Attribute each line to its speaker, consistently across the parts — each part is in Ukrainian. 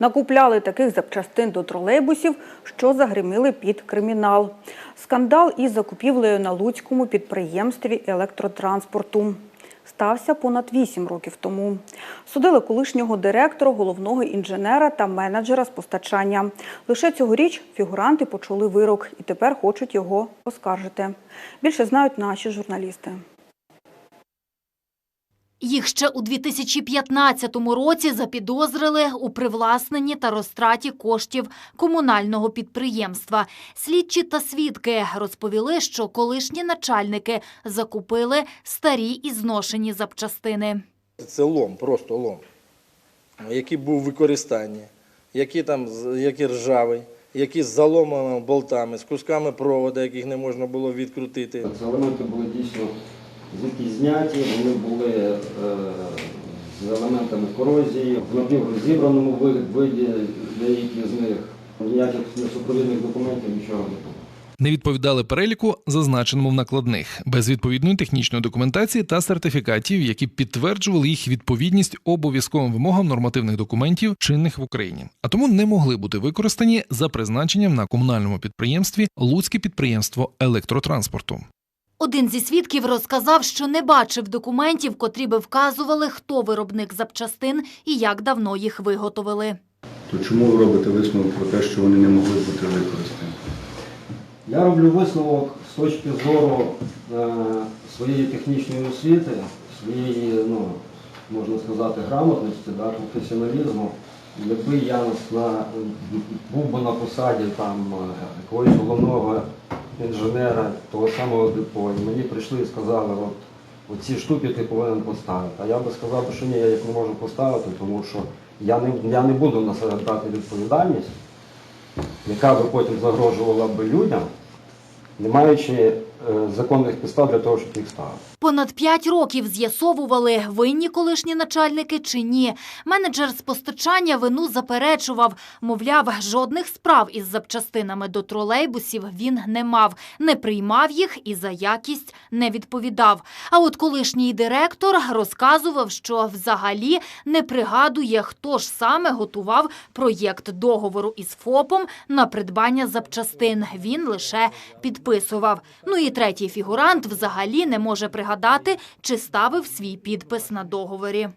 Speaker 1: Накупляли таких запчастин до тролейбусів, що загриміли під кримінал. Скандал із закупівлею на Луцькому підприємстві електротранспорту стався понад 8 років тому. Судили колишнього директора, головного інженера та менеджера з постачання. Лише цьогоріч фігуранти почули вирок і тепер хочуть його оскаржити. Більше знають наші журналісти.
Speaker 2: Їх ще у 2015 році запідозрили у привласненні та розтраті коштів комунального підприємства. Слідчі та свідки розповіли, що колишні начальники закупили старі і зношені запчастини.
Speaker 3: Це лом, просто лом, який був в використанні, який там з- який ржавий, який з заломаними болтами, з кусками проводу, яких не можна було відкрутити.
Speaker 4: Ці елементи були дійсно звідки зняті, вони були е, з елементами корозії, в напіврозібраному ви- виді деякі з них. Ніяких супровідних документів нічого не було.
Speaker 5: Не відповідали переліку, зазначеному в накладних, без відповідної технічної документації та сертифікатів, які підтверджували їх відповідність обов'язковим вимогам нормативних документів, чинних в Україні, а тому не могли бути використані за призначенням на комунальному підприємстві Луцьке підприємство електротранспорту.
Speaker 2: Один зі свідків розказав, що не бачив документів, котрі би вказували, хто виробник запчастин і як давно їх виготовили.
Speaker 6: То чому ви робите висновок про те, що вони не могли бути використані?
Speaker 4: Я роблю висновок з точки зору е, своєї технічної освіти, своєї, ну, можна сказати, грамотності, да, професіоналізму. Якби я на, був би на посаді там, е, якогось головного інженера того самого депо, і мені прийшли і сказали, от, оці штуки ти повинен поставити. А я би сказав, що ні, я їх не можу поставити, тому що я не, я не буду на себе брати відповідальність яка би потім загрожувала би людям, не маючи законних підстав для того, щоб їх ставити.
Speaker 2: Понад п'ять років з'ясовували, винні колишні начальники чи ні. Менеджер з постачання вину заперечував. Мовляв, жодних справ із запчастинами до тролейбусів він не мав, не приймав їх і за якість не відповідав. А от колишній директор розказував, що взагалі не пригадує, хто ж саме готував проєкт договору із ФОПом на придбання запчастин. Він лише підписував. Ну і третій фігурант взагалі не може пригадати, чи ставив свій підпис на договорі.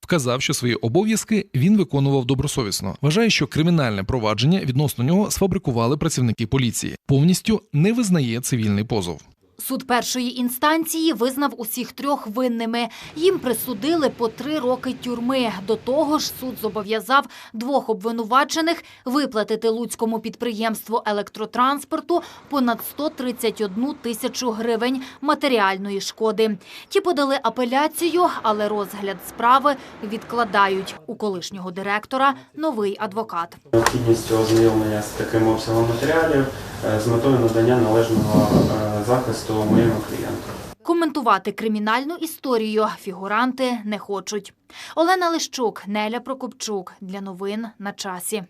Speaker 5: Вказав, що свої обов'язки він виконував добросовісно. Вважає, що кримінальне провадження відносно нього сфабрикували працівники поліції. Повністю не визнає цивільний позов.
Speaker 2: Суд першої інстанції визнав усіх трьох винними. Їм присудили по три роки тюрми. До того ж, суд зобов'язав двох обвинувачених виплатити луцькому підприємству електротранспорту понад 131 тисячу гривень матеріальної шкоди. Ті подали апеляцію, але розгляд справи відкладають. У колишнього директора новий адвокат.
Speaker 7: Необхідністю ознайомлення з таким обсягом матеріалів з метою надання належного е, захисту моєму клієнту.
Speaker 2: Коментувати кримінальну історію фігуранти не хочуть. Олена Лищук, Неля Прокопчук. Для новин на часі.